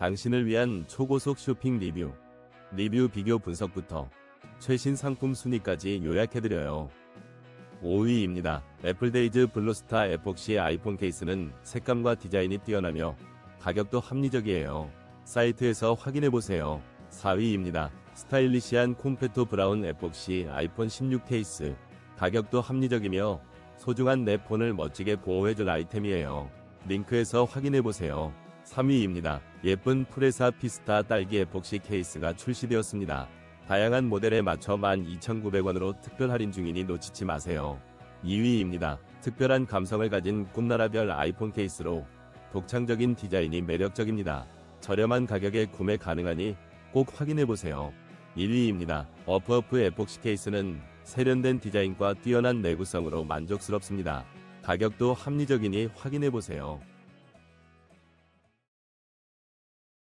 당신을 위한 초고속 쇼핑 리뷰, 리뷰 비교 분석부터 최신 상품 순위까지 요약해드려요. 5위입니다. 애플데이즈 블루스타 에폭시 아이폰 케이스는 색감과 디자인이 뛰어나며 가격도 합리적이에요. 사이트에서 확인해보세요. 4위입니다. 스타일리시한 콤페토 브라운 에폭시 아이폰 16 케이스. 가격도 합리적이며 소중한 내 폰을 멋지게 보호해줄 아이템이에요. 링크에서 확인해보세요. 3위입니다. 예쁜 프레사 피스타 딸기 에폭시 케이스가 출시되었습니다. 다양한 모델에 맞춰 12,900원으로 특별 할인 중이니 놓치지 마세요. 2위입니다. 특별한 감성을 가진 꿈나라별 아이폰 케이스로 독창적인 디자인이 매력적입니다. 저렴한 가격에 구매 가능하니 꼭 확인해보세요. 1위입니다. 어프어프 에폭시 케이스는 세련된 디자인과 뛰어난 내구성으로 만족스럽습니다. 가격도 합리적이니 확인해보세요.